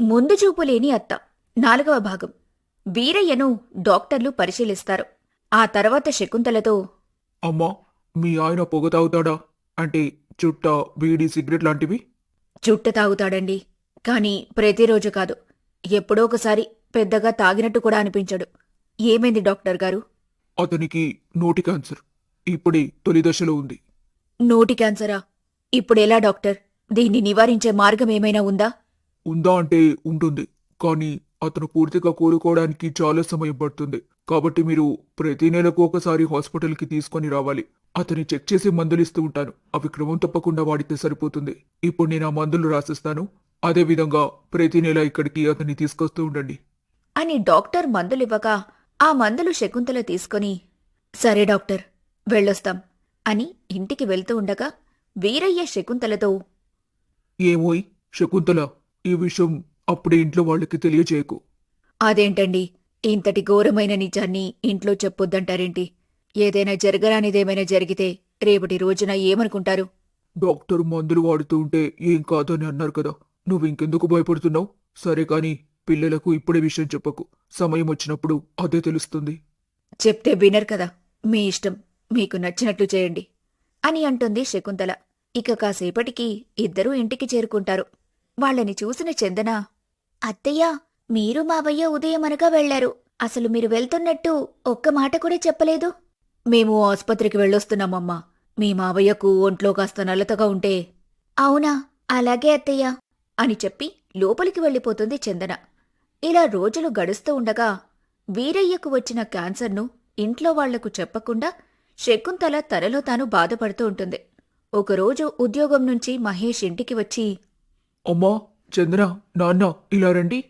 ముందు చూపు లేని అత్త. నాలుగవ భాగం. వీరయ్యను డాక్టర్లు పరిశీలిస్తారు. ఆ తర్వాత శకుంతలతో అమ్మా మీ ఆయన పొగ తాగుతాడా? అంటే చుట్ట బీడీ సిగరెట్ లాంటివి? చుట్ట తాగుతాడండి. కాని ప్రతిరోజు కాదు. ఎప్పుడో ఒకసారి పెద్దగా తాగినట్టు కూడా అనిపించడు. ఏమైంది డాక్టర్ గారు? అతనికి నోటి క్యాన్సర్. ఇప్పుడే తొలి దశలో ఉంది. నోటి క్యాన్సరా? ఇప్పుడెలా డాక్టర్? దీన్ని నివారించే మార్గం ఏమైనా ఉందా? ఉందా అంటే ఉంటుంది. కానీ అతను పూర్తిగా కోలుకోవడానికి చాలా సమయం పడుతుంది. కాబట్టి మీరు ప్రతి నెలకు ఒకసారి హాస్పిటల్కి తీసుకొని రావాలి. అతని చెక్ చేసి మందులు ఇస్తూ ఉంటాను. అవి క్రమం తప్పకుండా వాడితే సరిపోతుంది. ఇప్పుడు నేను ఆ మందులు రాసిస్తాను. అదే విధంగా ప్రతి నెల ఇక్కడికి అతన్ని తీసుకొస్తూ ఉండండి. అని డాక్టర్ మందులివ్వగా ఆ మందులు శకుంతల తీసుకొని సరే డాక్టర్ వెళ్ళొస్తాం అని ఇంటికి వెళ్తూ ఉండగా వీరయ్య శకుంతలతో ఏమోయ్ శకుంతల ఈ విషయం అప్పుడే ఇంట్లో వాళ్ళకి తెలియజేయకు అదేంటండి? ఇంతటి ఘోరమైన నిజాన్ని ఇంట్లో చెప్పొద్దంటారేంటి? ఏదైనా జరగరానిదేమైనా జరిగితే రేపటి రోజున ఏమనుకుంటారు? డాక్టర్ మందులు వాడుతూ ఉంటే ఏం కాదని అన్నారు కదా. నువ్వు ఇంకెందుకు భయపడుతున్నావు? సరే కాని పిల్లలకు ఇప్పుడే విషయం చెప్పకు. సమయం వచ్చినప్పుడు అదే తెలుస్తుంది. చెప్తే వినరు కదా. మీ ఇష్టం. మీకు నచ్చినట్లు చేయండి. అని అంటుంది శకుంతల. ఇక కాసేపటికి ఇద్దరూ ఇంటికి చేరుకుంటారు. వాళ్ళని చూసిన చందన అత్తయ్య మీరు మావయ్య ఉదయం అనగా వెళ్ళారు అసలు మీరు వెళ్తున్నట్టు ఒక్క మాట కూడా చెప్పలేదు. మేము ఆస్పత్రికి వెళ్ళొస్తున్నామమ్మా. మీ మావయ్యకు ఒంట్లో కాస్త నల్లతగా ఉంటే. అవునా? అలాగే అత్తయ్య అని చెప్పి లోపలికి వెళ్ళిపోతుంది చందన. ఇలా రోజులు గడుస్తూ ఉండగా వీరయ్యకు వచ్చిన క్యాన్సర్ను ఇంట్లో వాళ్ళకు చెప్పకుండా శకుంతల తనలో తాను బాధపడుతూ ఉంటుంది. ఒకరోజు ఉద్యోగం నుంచి మహేష్ ఇంటికి వచ్చి అమ్మా చంద్ర నాన్న ఇలా రండి.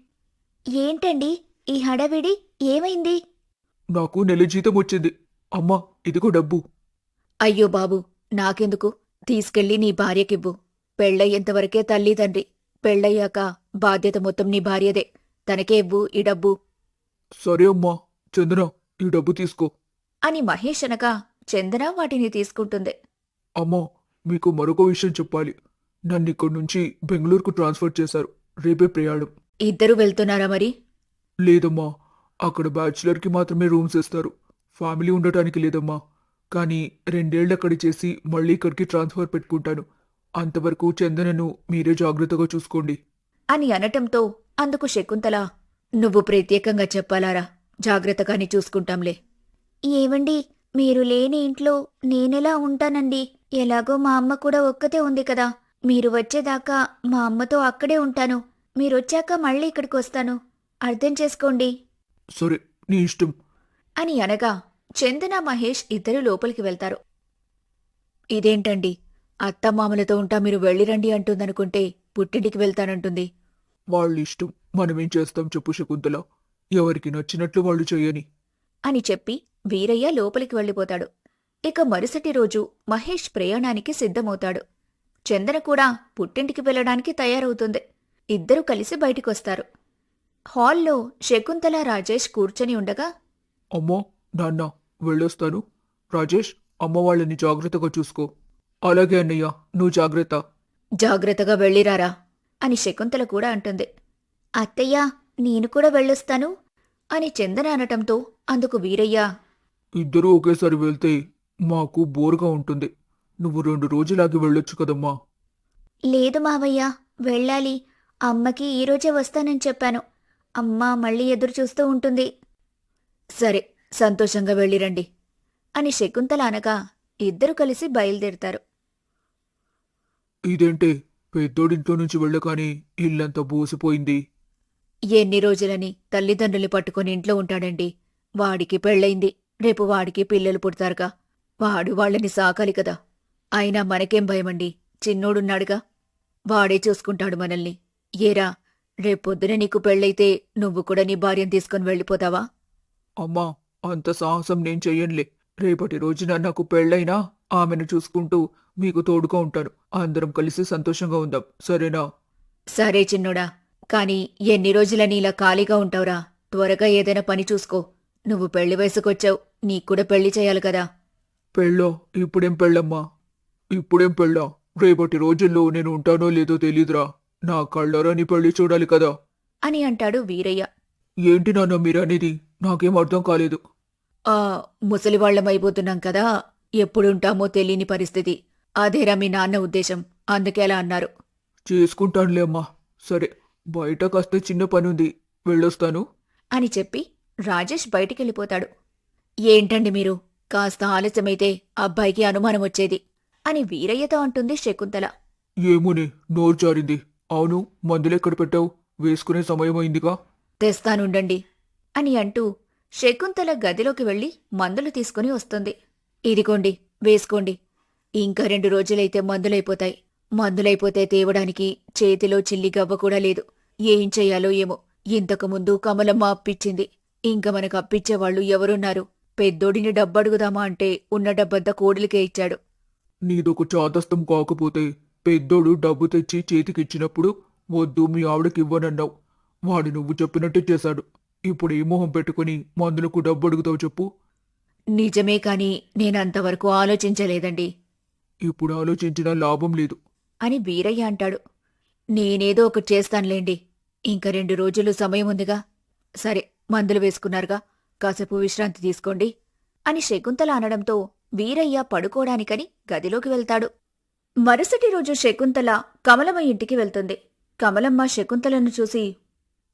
ఏంటండి? ఈ హడావిడి ఏమైంది? నాకు నెల జీతం వచ్చింది. అమ్మా ఇదిగో డబ్బు. అయ్యో బాబు నాకెందుకు? తీసుకెళ్ళి నీ భార్యకివ్వు. పెళ్ళయ్యేంతవరకే తల్లి తండ్రి. పెళ్ళయ్యాక బాధ్యత మొత్తం నీ భార్యదే. తనకే ఇవ్వు ఈ డబ్బు. సరే అమ్మా చంద్ర ఈ డబ్బు తీసుకో. అని మహేష్ అనగా చందన వాటిని తీసుకుంటుంది. అమ్మా మీకు మరొక విషయం చెప్పాలి. నన్ను ఇక్కడి నుంచి బెంగళూరుకు ట్రాన్స్ఫర్ చేశారు. రేపే ప్రయాణం. ఇద్దరు వెళ్తున్నారా మరి? లేదమ్మా. అక్కడ బ్యాచులర్కి మాత్రమే రూమ్స్ ఇస్తారు. ఫ్యామిలీ ఉండటానికి లేదమ్మా. కానీ రెండేళ్ళు అక్కడ చేసి మళ్ళీ ఇక్కడికి ట్రాన్స్ఫర్ పెట్టుకుంటాను. అంతవరకు చందనను మీరే జాగ్రత్తగా చూసుకోండి. అని అనటంతో అందుకు శకుంతల నువ్వు ప్రత్యేకంగా చెప్పాలారా? జాగ్రత్తగాని చూసుకుంటాంలే. ఏవండి? మీరు లేని ఇంట్లో నేనెలా ఉంటానండి? ఎలాగో మా అమ్మ కూడా ఒక్కతే ఉంది కదా. మీరు వచ్చేదాకా మా అమ్మతో అక్కడే ఉంటాను. మీరొచ్చాక మళ్ళీ ఇక్కడికి వస్తాను అర్థం చేసుకోండి. సరే నీ ఇష్టం. అని అనగా చందన మహేష్ ఇద్దరు లోపలికి వెళ్తారు. ఇదేంటండి? అత్తమామలతో ఉంటా మీరు వెళ్ళిరండి అంటుందనుకుంటే పుట్టింటికి వెళ్తానంటుంది. వాళ్ళ ఇష్టం మనమేం చేస్తాం చెప్పు శకుంతల. ఎవరికి నచ్చినట్లు వాళ్ళు చేయని. అని చెప్పి వీరయ్య లోపలికి వెళ్ళిపోతాడు. ఇక మరుసటి రోజు మహేష్ ప్రయాణానికి సిద్ధమవుతాడు. చందన కూడా పుట్టింటికి వెళ్ళడానికి తయారవుతుంది. ఇద్దరూ కలిసి బయటికొస్తారు. హాల్లో శకుంతల రాజేష్ కూర్చొని ఉండగా అమ్మా నాన్న వెళ్ళొస్తాను. రాజేష్ అమ్మ వాళ్ళని జాగ్రత్తగా చూసుకో. అలాగే అన్నయ్య నువ్వు జాగ్రత్త. జాగ్రత్తగా వెళ్ళిరారా అని శకుంతల కూడా అంటుంది. అత్తయ్య నేను కూడా వెళ్ళొస్తాను అని చందన అనటంతో అందుకు వీరయ్య ఇద్దరూ ఒకేసారి వెళ్తే మాకు బోరుగా ఉంటుంది. నువ్వు రెండు రోజులాగి వెళ్ళొచ్చు కదమ్మా. లేదు మావయ్య వెళ్ళాలి. అమ్మకి ఈరోజే వస్తానని చెప్పాను. అమ్మ మళ్ళీ ఎదురు చూస్తూ ఉంటుంది. సరే సంతోషంగా వెళ్ళిరండి అని శకుంతల అనగా ఇద్దరు కలిసి బయలుదేరుతారు. ఇదేంటే పెద్దోడింట్లో నుంచి వెళ్ళగానే ఇల్లంతా బోసిపోయింది. ఎన్ని రోజులని తల్లిదండ్రులు పట్టుకొని ఇంట్లో ఉంటాడండి. వాడికి పెళ్ళయింది. రేపు వాడికి పిల్లలు పుడతారుగా. వాడు వాళ్ళని సాకాలి కదా. అయినా మనకేం భయమండి? చిన్నోడున్నాడుగా. వాడే చూసుకుంటాడు మనల్ని. ఏరా రేపొద్దున నీకు పెళ్ళైతే నువ్వు కూడా నీ భార్యను తీసుకొని వెళ్ళిపోతావా? అమ్మా అంత సాహసం నేను చెయ్యనులే. రేపటి రోజున నాకు పెళ్ళైనా ఆమెను చూసుకుంటూ మీకు తోడుగా ఉంటాను. అందరం కలిసి సంతోషంగా ఉందాం. సరేనా? సరే చిన్నోడా. కాని ఎన్ని రోజులని ఇలా ఖాళీగా ఉంటావురా? త్వరగా ఏదైనా పని చూసుకో. నువ్వు పెళ్ళి వయసుకొచ్చావు నీక్కూడా పెళ్ళి చేయాలి కదా. పెళ్ళో ఇప్పుడేం పెళ్ళమ్మా? ఇప్పుడేం పెళ్ళా? రేపటి రోజుల్లో నేను ఉంటానో లేదో తెలీదురా. నా కళ్ళరా నీ పెళ్ళి చూడాలి కదా. అని అంటాడు వీరయ్య. ఏంటి నాన్న మీరు అనేది నాకేం అర్థం కాలేదు. ఆ ముసలివాళ్ళమైపోతున్నాం కదా. ఎప్పుడుంటామో తెలియని పరిస్థితి. అదేరా మీ నాన్న ఉద్దేశం. అందుకే అలా అన్నారు. చేసుకుంటానులే అమ్మా. సరే బయట కాస్త చిన్న పని ఉంది వెళ్ళొస్తాను. అని చెప్పి రాజేష్ బయటికెళ్ళిపోతాడు. ఏంటండి మీరు? కాస్త ఆలస్యమైతే అబ్బాయికి అనుమానం వచ్చేది. అని వీరయ్యతో అంటుంది శకుంతల. ఏమోనే నోరు జారింది. అవును మందులెక్కడ పెట్టావు? వేసుకునే సమయం అయిందిగా తెస్తానుండండి అని అంటూ శకుంతల గదిలోకి వెళ్ళి మందులు తీసుకుని వస్తుంది. ఇదిగోండి వేసుకోండి. ఇంకా రెండు రోజులైతే మందులైపోతాయి. మందులైపోతే తేవడానికి చేతిలో చిల్లి గవ్వ కూడా లేదు. ఏం చెయ్యాలో ఏమో. ఇంతకుముందు కమలమ్మ అప్పిచ్చింది. ఇంక మనకు అప్పిచ్చేవాళ్ళు ఎవరున్నారు? పెద్దోడిని డబ్బడుగుదామా అంటే ఉన్న డబ్బంతా కోడలికే ఇచ్చాడు. నీదొక చాదస్తం కాకపోతే పెద్దోడు డబ్బు తెచ్చి చేతికిచ్చినప్పుడు వద్దు మీ ఆవిడకి ఇవ్వనన్నావు. వాడు నువ్వు చెప్పినట్టే చేశాడు. ఇప్పుడు ఏ మొహం పెట్టుకుని మందులకు డబ్బు అడుగుతావు చెప్పు. నిజమే కాని నేనంతవరకు ఆలోచించలేదండి. ఇప్పుడు ఆలోచించినా లాభం లేదు. అని వీరయ్య అంటాడు. నేనేదో ఒకటి చేస్తానులేండి. ఇంక రెండు రోజులు సమయం ఉందిగా. సరే మందులు వేసుకున్నారుగా. కాసేపు విశ్రాంతి తీసుకోండి. అని శకుంతల అనడంతో వీరయ్య పడుకోడానికని గదిలోకి వెళ్తాడు. మరుసటి రోజు శకుంతల కమలమ్మ ఇంటికి వెళ్తుంది. కమలమ్మ శకుంతలను చూసి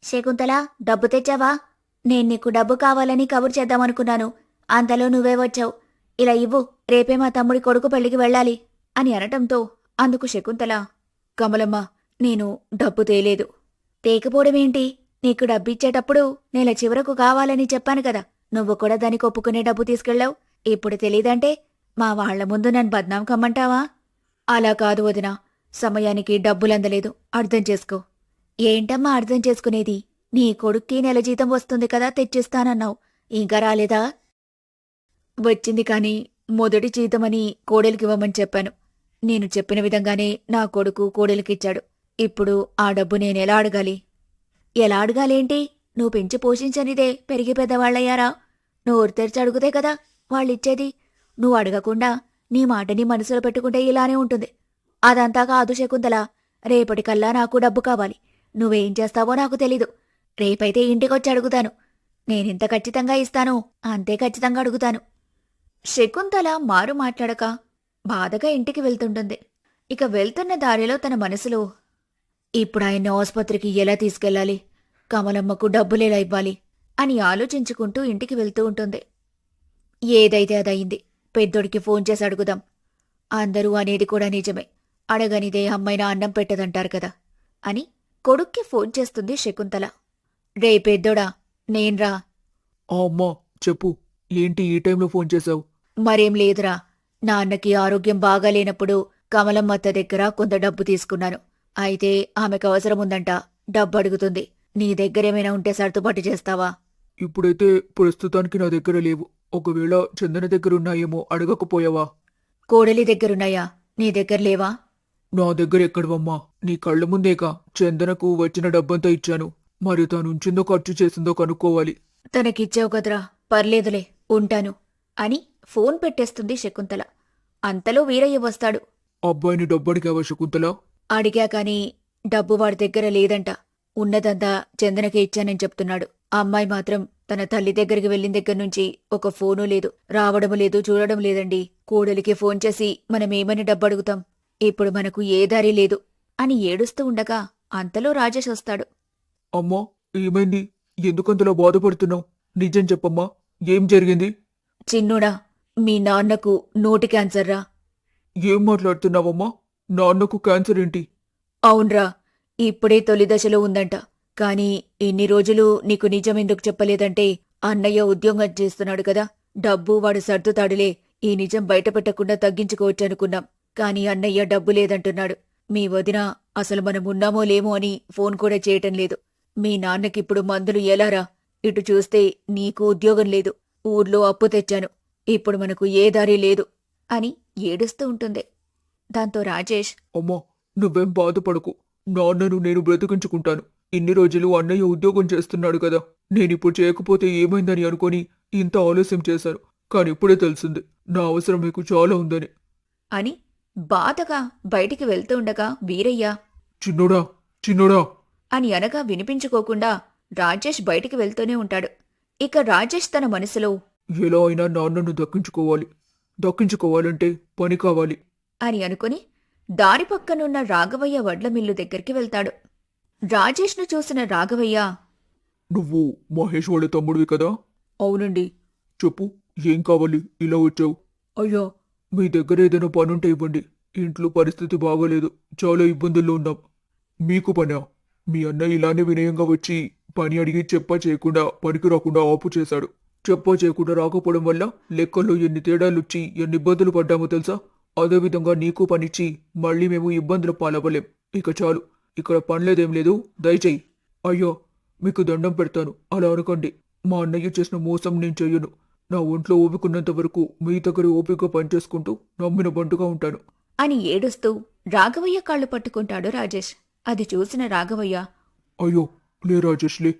శకుంతల డబ్బు తెచ్చావా? నేను నీకు డబ్బు కావాలని కబురు చేద్దామనుకున్నాను. అంతలో నువ్వే వచ్చావు. ఇలా ఇవ్వు. రేపే మా తమ్ముడి కొడుకు పెళ్ళికి వెళ్ళాలి అని అనటంతో అందుకు శకుంతల కమలమ్మ నేను డబ్బు తేలేదు. తేకపోవడమేంటి నీకు డబ్బిచ్చేటప్పుడు నేల చివరకు కావాలని చెప్పాను కదా. నువ్వు కూడా దానికి ఒప్పుకునే డబ్బు తీసుకెళ్ళావు ఇప్పుడు తెలీదంటే మా వాళ్ళ ముందు నన్ను బద్నాం కమ్మంటావా? అలా కాదు వదిన. సమయానికి డబ్బులందలేదు. అర్థం చేసుకో. ఏంటమ్మా అర్థం చేసుకునేది? నీ కొడుక్కి నెల జీతం వస్తుంది కదా తెచ్చిస్తానన్నావు. ఇంకా రాలేదా? వచ్చింది కాని మొదటి జీతమని కోడలికివ్వమని చెప్పాను. నేను చెప్పిన విధంగానే నా కొడుకు కోడలికిచ్చాడు. ఇప్పుడు ఆ డబ్బు నేనెలా అడగాలి? ఎలా అడగాలేంటి? నువ్వు పెంచి పోషించనిదే. పెరిగి పెద్దవాళ్ళయ్యారా? నోరు తెరిచి అడుగుతే కదా. వాళ్ళిచ్చేది నువ్వు అడగకుండా నీ మాటని మనసులో పెట్టుకుంటే ఇలానే ఉంటుంది. అదంతా కాదు శకుంతల రేపటికల్లా నాకు డబ్బు కావాలి. నువ్వేం చేస్తావో నాకు తెలీదు. రేపైతే ఇంటికొచ్చి అడుగుతాను. నేనెంత ఖచ్చితంగా ఇస్తానో అంతే ఖచ్చితంగా అడుగుతాను. శకుంతల మారు మాట్లాడక బాధగా ఇంటికి వెళ్తుంటుంది. ఇక వెళ్తున్న దారిలో తన మనసులో ఇప్పుడు ఆయన్ని ఆసుపత్రికి ఎలా తీసుకెళ్ళాలి కమలమ్మకు డబ్బులేలా ఇవ్వాలి? అని ఆలోచించుకుంటూ ఇంటికి వెళ్తూ ఉంటుంది. ఏదైతే అదయింది పెద్దోడికి ఫోన్ చేసి అడుగుదాం. అందరూ అనేది కూడా నిజమే. అడగనిదే అమ్మాయిన అన్నం పెట్టదంటారు కదా అని కొడుక్కి ఫోన్ చేస్తుంది శకుంతల. రే పెద్దోడా నేన్రా ఆ అమ్మా చెప్పు ఏంటి ఈ టైంలో ఫోన్ చేశావు? మరేం లేదురా. నాన్నకి ఆరోగ్యం బాగాలేనప్పుడు కమలమ్మత్త దగ్గర కొంత డబ్బు తీసుకున్నాను. అయితే ఆమెకు అవసరం ఉందంట డబ్బు అడుగుతుంది. నీ దగ్గరేమైనా ఉంటే సర్దుబాటు చేస్తావా? ఇప్పుడైతే ప్రస్తుతానికి నా దగ్గర లేవు. ఒకవేళ చందన దగ్గర ఉన్నాయేమో అడగకపోయావా? కోడలి దగ్గరున్నాయా? నీ దగ్గర లేవా? నా దగ్గర ఎక్కడవమ్మా? నీ కళ్ళ ముందేగా చందనకు వచ్చిన డబ్బంతా ఇచ్చాను. మరి తాను ఉంచిందో ఖర్చు చేసిందో కనుక్కోవాలి. తనకిచ్చావు కదరా. పర్లేదులే ఉంటాను అని ఫోన్ పెట్టేస్తుంది శకుంతల. అంతలో వీరయ్య వస్తాడు. అబ్బాయిని డబ్బడిగావా శకుంతల? అడిగా కాని డబ్బు వాడి దగ్గర లేదంట. ఉన్నదంతా చందనకే ఇచ్చానని చెప్తున్నాడు. ఆ అమ్మాయి మాత్రం తన తల్లి దగ్గరికి వెళ్ళిన దగ్గర నుంచి ఒక ఫోను లేదు రావడము లేదు చూడడం లేదండి. కోడలికి ఫోన్ చేసి మనమేమని డబ్బు అడుగుతాం ఇప్పుడు మనకు ఏ దారి లేదు అని ఏడుస్తూ ఉండగా అంతలో రాజేష్ వస్తాడు. అమ్మా ఏమైంది? ఎందుకంతలా బాధపడుతున్నావు? నిజం చెప్పమ్మా ఏం జరిగింది? చిన్నుడా మీ నాన్నకు నోటి క్యాన్సర్ రా. ఏం మాట్లాడుతున్నావమ్మా? నాన్నకు క్యాన్సర్ ఏంటి? అవునరా ఇప్పుడే తొలి దశలో ఉందంట. కాని ఇన్ని రోజులు నీకు నిజమెందుకు చెప్పలేదంటే అన్నయ్య ఉద్యోగం చేస్తున్నాడు కదా. డబ్బు వాడు సర్దుతాడులే. ఈ నిజం బయటపెట్టకుండా తగ్గించుకోవచ్చనుకున్నాం. కాని అన్నయ్య డబ్బు లేదంటున్నాడు. మీ వదిన అసలు మనం ఉన్నామో లేమో అని ఫోన్ కూడా చేయటం లేదు. మీ నాన్నకిప్పుడు మందులు ఎలారా? ఇటు చూస్తే నీకు ఉద్యోగం లేదు. ఊర్లో అప్పు తెచ్చాను. ఇప్పుడు మనకు ఏ దారి లేదు అని ఏడుస్తూ ఉంటుంది. దాంతో రాజేష్ అమ్మా నువ్వేం బాధపడకు. నాన్నను నేను బ్రతికించుకుంటాను. ఇన్ని రోజులు అన్నయ్య ఉద్యోగం చేస్తున్నాడు కదా. నేనిప్పుడు చేయకపోతే ఏమైందని అనుకొని ఇంత ఆలస్యం చేశాను. కానీ ఇప్పుడే తెలిసింది. నా అవసరం మీకు చాలా ఉందని. అని బాధగా బయటికి వెళ్తూ ఉండగా వీరయ్య! చిన్నోడా! చిన్నోడా! అని అనగా వినిపించుకోకుండా రాజేష్ బయటికి వెళ్తూనే ఉంటాడు. ఇక రాజేష్ తన మనసులో ఎలా అయినా నాన్నను దక్కించుకోవాలి. దక్కించుకోవాలంటే పని కావాలి. అని అనుకుని దారి పక్కనున్న రాఘవయ్య వడ్ల మిల్లు దగ్గరికి వెళ్తాడు. రాజేష్ను చూసిన రాఘవయ్య నువ్వు మహేష్ వాళ్ళ తమ్ముడివి కదా? అవునండి. చెప్పు ఏం కావాలి? ఇలా వచ్చావు. అయ్యో. మీ దగ్గర ఏదైనా పనుంటే ఇవ్వండి. ఇంట్లో పరిస్థితి బాగోలేదు. చాలా ఇబ్బందుల్లో ఉన్నాం. మీకు పనా? మీ అన్నయ్య ఇలానే వినయంగా వచ్చి పని అడిగి చెప్పా చేయకుండా పనికి రాకుండా ఆపు చేశాడు. చెప్పా చేయకుండా రాకపోవడం వల్ల లెక్కల్లో ఎన్ని తేడాలొచ్చి ఎన్ని ఇబ్బందులు పడ్డామో తెలుసా? అదేవిధంగా నీకు పనిచ్చి మళ్ళీ మేము ఇబ్బందులు పాలవ్వలేం. ఇక చాలు. ఇక్కడ పనిలేదేం లేదు దయచేయి. అయ్యో మీకు దండం పెడతాను. అలా అనకండి. మా అన్నయ్య చేసిన మోసం నేను చెయ్యను నా ఒంట్లో ఓపికన్నంత వరకు మీ దగ్గర ఓపికగా పనిచేసుకుంటూ నమ్మిన బంటుగా ఉంటాను. అని ఏడుస్తూ రాఘవయ్య కాళ్ళు పట్టుకుంటాడు రాజేష్. అది చూసిన రాఘవయ్య అయ్యో లే రాజేష్ లే.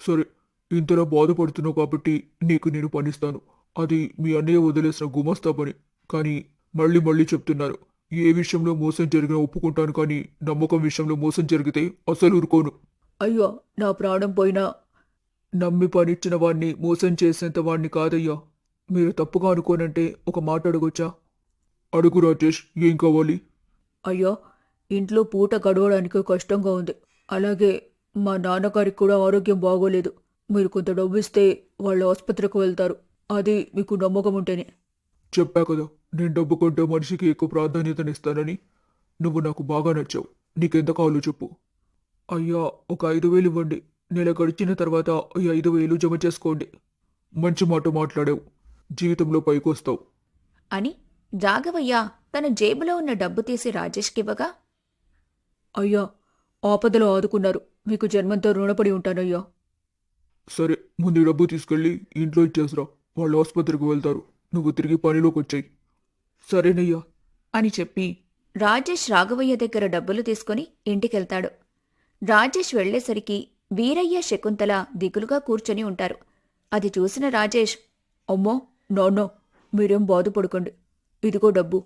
సరే ఇంతలా బాధపడుతున్నావు కాబట్టి నీకు నేను పనిస్తాను. అది మీ అన్నయ్య వదిలేసిన గుమస్తా పని కానీ మళ్ళీ మళ్ళీ చెప్తున్నారు. ఏ విషయంలో మోసం జరిగినా ఒప్పుకుంటాను కానీ నమ్మకం విషయంలో మోసం జరిగితే అసలు ఊరుకోను. అయ్యో నా ప్రాణం పోయినా. నమ్మి పనిచ్చిన వాణ్ణి మోసం చేసేంత వాణ్ణి కాదయ్యా. మీరు తప్పుగా అనుకోనంటే ఒక మాట అడగొచ్చా? అడుగు రాజేష్ ఏం కావాలి? అయ్యో ఇంట్లో పూట గడవడానికి కష్టంగా ఉంది. అలాగే మా నాన్నగారికి కూడా ఆరోగ్యం బాగోలేదు. మీరు కొంత డబ్బు ఇస్తే వాళ్ళు ఆసుపత్రికి వెళ్తారు. అది మీకు నమ్మకం ఉంటేనే. చెప్పా కదా. నేను డబ్బు కొంటే మనిషికి ఎక్కువ ప్రాధాన్యతనిస్తానని నువ్వు నాకు బాగా నచ్చావు. నీకెంత కావాలో చెప్పు. అయ్యా ఒక ఐదు వేలు ఇవ్వండి. నెల గడిచిన తర్వాత ఈ ఐదు వేలు జమ చేసుకోండి. మంచి మాట మాట్లాడావు. జీవితంలో పైకొస్తావు. అని రాఘవయ్య తన జేబులో ఉన్న డబ్బు తీసి రాజేష్కివ్వగా అయ్యా ఆపదలో ఆదుకున్నారు. మీకు జన్మంతో రుణపడి ఉంటానయ్యా. సరే ముందు ఈ డబ్బు తీసుకెళ్ళి ఇంట్లో ఇచ్చేసిరా వాళ్ళు ఆసుపత్రికి వెళ్తారు. నువ్వు తిరిగి పనిలోకి వచ్చాయి సరేనయ్యా అని చెప్పి రాజేష్ రాఘవయ్య దగ్గర డబ్బులు తీసుకుని ఇంటికెళ్తాడు. రాజేష్ వెళ్ళేసరికి వీరయ్య శకుంతల దిగులుగా కూర్చొని ఉంటారు. అది చూసిన రాజేష్ అమ్మా నాన్న మీరేం బాధపడకండి. ఇదిగో డబ్బు.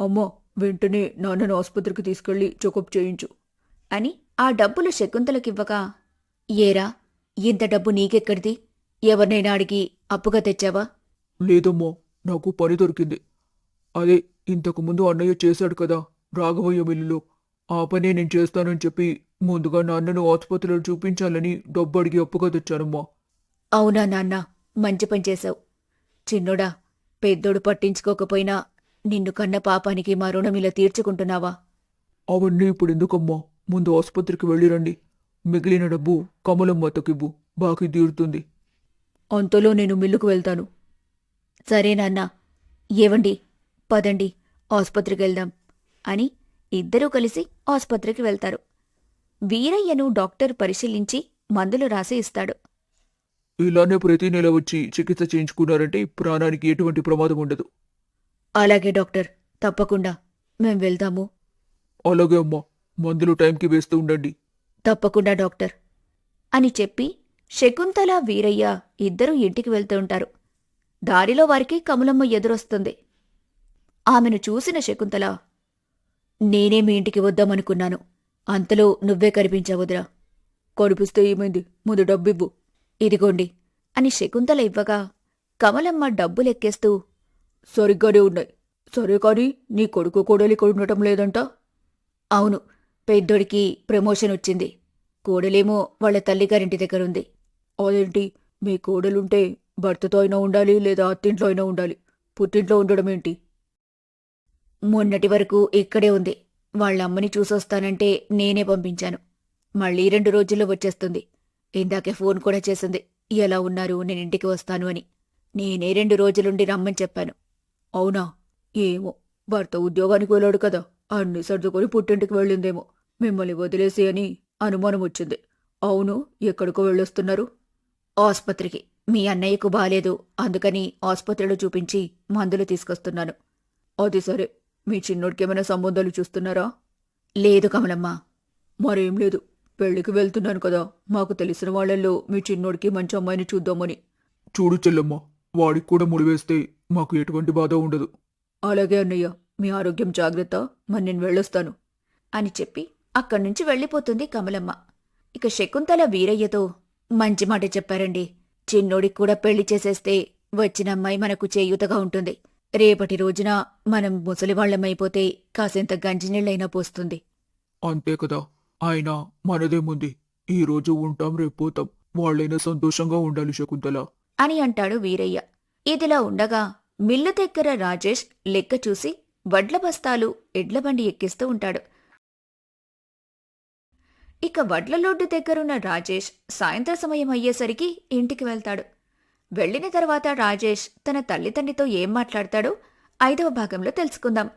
అమ్మా వెంటనే నాన్నను ఆసుపత్రికి తీసుకెళ్ళి చెకప్ చేయించు. అని ఆ డబ్బులు శకుంతలకివ్వగా ఏరా ఇంత డబ్బు నీకెక్కడిది? ఎవరినైనా అడిగి అప్పుగా తెచ్చావా? లేదమ్మా నాకు పని దొరికింది. అదే ఇంతకు ముందు అన్నయ్య చేశాడు కదా రాఘవయ్య మిల్లులో. ఆ పనే నేను చేస్తానని చెప్పి ముందుగా నాన్నను ఆసుపత్రిలో చూపించాలని డబ్బు అడిగి అప్పుగా తెచ్చానమ్మా. అవునా నాన్న మంచి పని చేశావు. చిన్నోడా పెద్దోడు పట్టించుకోకపోయినా నిన్ను కన్న పాపానికి మా రుణం ఇలా తీర్చుకుంటున్నావా? అవన్నీ ఇప్పుడు ఎందుకమ్మా? ముందు ఆసుపత్రికి వెళ్ళిరండి. మిగిలిన డబ్బు కమలమ్మతకివ్వు బాకీ తీరుతుంది. అంతలో నేను మిల్లుకు వెళ్తాను. సరే నాన్న ఏవండి? పదండి ఆసుపత్రికి వెళ్దాం అని ఇద్దరూ కలిసి ఆసుపత్రికి వెళ్తారు. వీరయ్యను డాక్టర్ పరిశీలించి మందులు రాసి ఇస్తాడు. ఇలానే ప్రతి నెల వచ్చి చికిత్స చేయించుకున్నారంటే ప్రాణానికి ఎటువంటి ప్రమాదం ఉండదు. అలాగే డాక్టర్ తప్పకుండా మేం వెళ్దాము. అలాగే అమ్మా మందులు టైంకి వేస్తూ ఉండండి. తప్పకుండా డాక్టర్ అని చెప్పి శకుంతల వీరయ్య ఇద్దరూ ఇంటికి వెళ్తూ ఉంటారు. దారిలో వారికి కమలమ్మ ఎదురొస్తుంది. ఆమెను చూసిన శకుంతల నేనే మీ ఇంటికి వద్దామనుకున్నాను. అంతలో నువ్వే కనిపించావుదిరా. కనిపిస్తే ఏమైంది? ముందు డబ్బివ్వు. ఇదిగోండి అని శకుంతల ఇవ్వగా కమలమ్మ డబ్బులెక్కేస్తూ సరిగ్గానే ఉన్నాయి. సరే కానీ నీ కొడుకు కోడలి ఉండటం లేదంట? అవును పెద్దోడికి ప్రమోషన్ వచ్చింది. కోడలేమో వాళ్ళ తల్లిగారింటి దగ్గరుంది. అదేంటి? మీ కోడలుంటే భర్తతో అయినా ఉండాలి లేదా అత్తింట్లో అయినా ఉండాలి? పుట్టింట్లో ఉండడం ఏంటి మొన్నటి వరకు ఇక్కడే ఉంది. వాళ్ళమ్మని చూసొస్తానంటే నేనే పంపించాను. మళ్ళీ రెండు రోజుల్లో వచ్చేస్తుంది. ఇందాకే ఫోన్ కూడా చేసింది. ఎలా ఉన్నారు? నేను ఇంటికి వస్తాను అని. నేనే రెండు రోజులుండి రమ్మని చెప్పాను. అవునా? ఏమో. భర్త ఉద్యోగానికి వెళ్ళాడు కదా. అన్ని సర్దుకొని పుట్టింటికి వెళ్ళిందేమో. మిమ్మల్ని వదిలేసి అని అనుమానం వచ్చింది. అవును? ఎక్కడికో వెళ్ళొస్తున్నారు? ఆస్పత్రికి. మీ అన్నయ్యకు బాలేదు. అందుకని ఆస్పత్రిలో చూపించి మందులు తీసుకొస్తున్నాను. అది సరే. మీ చిన్నోడికి ఏమైనా సంబంధాలు చూస్తున్నారా? లేదు కమలమ్మ. మరేం లేదు. పెళ్ళికి వెళ్తున్నాను కదా. మాకు తెలిసిన వాళ్ళల్లో మీ చిన్నోడికి మంచి అమ్మాయిని చూద్దామని. చూడు చెల్లమ్మ వాడికి కూడా ముడివేస్తే మాకు ఎటువంటి బాధ ఉండదు. అలాగే అన్నయ్య మీ ఆరోగ్యం జాగ్రత్త. మరి నేను వెళ్ళొస్తాను. అని చెప్పి అక్కడి నుంచి వెళ్ళిపోతుంది కమలమ్మ. ఇక శకుంతల వీరయ్యతో మంచి మాట చెప్పారండి. చిన్నోడికి కూడా పెళ్ళి చేసేస్తే వచ్చిన అమ్మాయి మనకు చేయూతగా ఉంటుంది. రేపటి రోజున మనం ముసలివాళ్ళమైపోతే కాసింత గంజినీళ్ళైనా పోస్తుంది. అంతే కదా. ఆయన మనదేముంది? ఈ రోజు ఉంటాం రేపు పోతాం. వాళ్ళైనా సంతోషంగా ఉండాలి శకుంతల. అని అంటాడు వీరయ్య. ఇదిలా ఉండగా మిల్లు దగ్గర రాజేష్ లెక్క చూసి వడ్ల బస్తాలు ఎడ్లబండి ఎక్కిస్తూ ఉంటాడు. ఇక వడ్ల లొడ్డు దగ్గరున్న రాజేష్ సాయంత్ర సమయం అయ్యేసరికి ఇంటికి వెళ్తాడు. వెళ్ళిన తర్వాత రాజేష్ తన తల్లిదండ్రితో ఏం మాట్లాడతాడో ఐదవ భాగంలో తెలుసుకుందాం.